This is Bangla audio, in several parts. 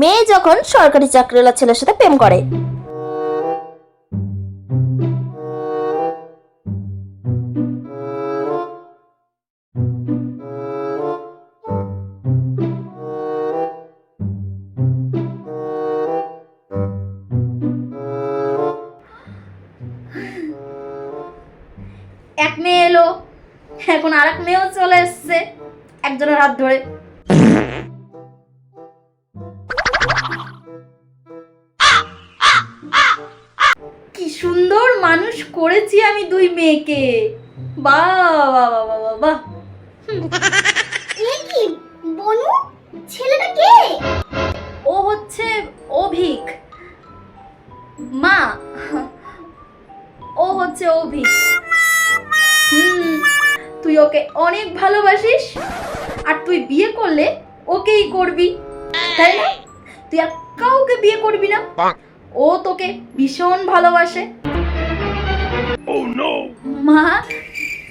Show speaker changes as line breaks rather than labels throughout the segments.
মেয়ে যখন সরকারি চাকরিওয়ালা ছেলের সাথে প্রেম করে।
এক মেয়ে এলো, এখন আর এক মেয়েও চলে এসছে, একজনের হাত ধরে। কি সুন্দর মানুষ করেছি আমি দুই মেয়েকে। বাহ বাহ বাহ বাহ বাহ বাহ
কি বনু? ছেলেটা কে?
ও হচ্ছে অভিক। মা ও হচ্ছে অভিক। হুম তুই ওকে অনেক ভালোবাসিস আর তুই বিয়ে করলে ওকেই করবি তাই না? তুই আর কাউকে বিয়ে করবি না। ও তোকে ভীষণ ভালোবাসে। মা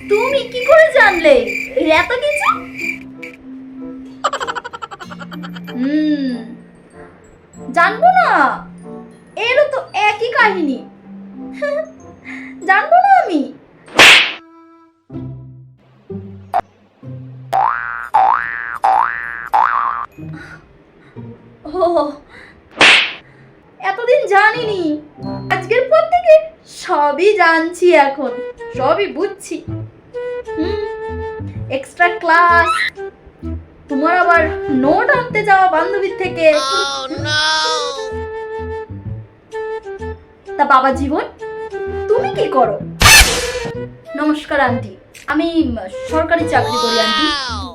তুমি কি করে জানলে? এত কিছু? হুম জানব না। এরও তো একই কাহিনী। জানব জানিনি। আজকের পর থেকে সবই জানছি এখন সবই বুঝছি। এক্সট্রা ক্লাস তোমার আবার নোট আনতে যাওয়া বান্ধবীর থেকে। তা বাবা জীবন তুমি কি করো? নমস্কার আন্টি। আমি সরকারি চাকরি করি আন্টি।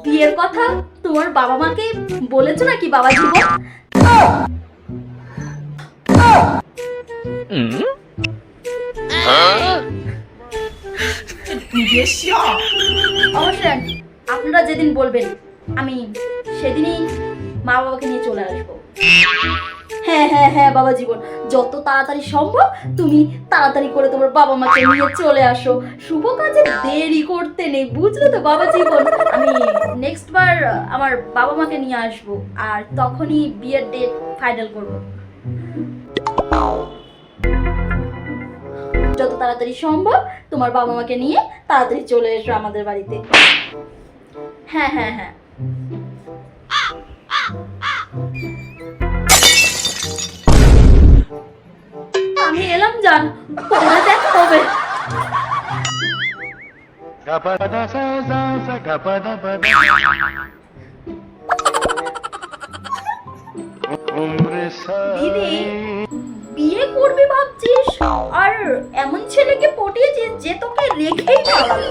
বিয়ের কথা তোমার বাবা মাকে বলেছ নাকি বাবা জীবন? অবশ্যই আপনারা যেদিন বলবেন, আমি সেদিনই মা বাবাকে নিয়ে চলে আসব। হ্যাঁ হ্যাঁ হ্যাঁ বাবা জীবন, যত তাড়াতাড়ি সম্ভব তুমি তাড়াতাড়ি করে তোমার বাবা মাকে নিয়ে চলে আসো। শুভ কাজে দেরি করতে নেই, বুঝলে তো, বাবা জীবন? আমি নেক্সট বার আমার বাবা মাকে নিয়ে আসব, আর তখনই বিয়ের ডেট ফাইনাল করব। তাড়াতাড়ি সম্ভব তোমার বাবা মাকে নিয়ে তাড়াতাড়ি চলে এসো আমাদের বাড়িতে। হ্যাঁ হ্যাঁ হ্যাঁ। আমি এলাম জান। পরে দেখা হবে দিদি এমন ছেলেকে পটিয়েছিস যে তোকে রেখেই পালালো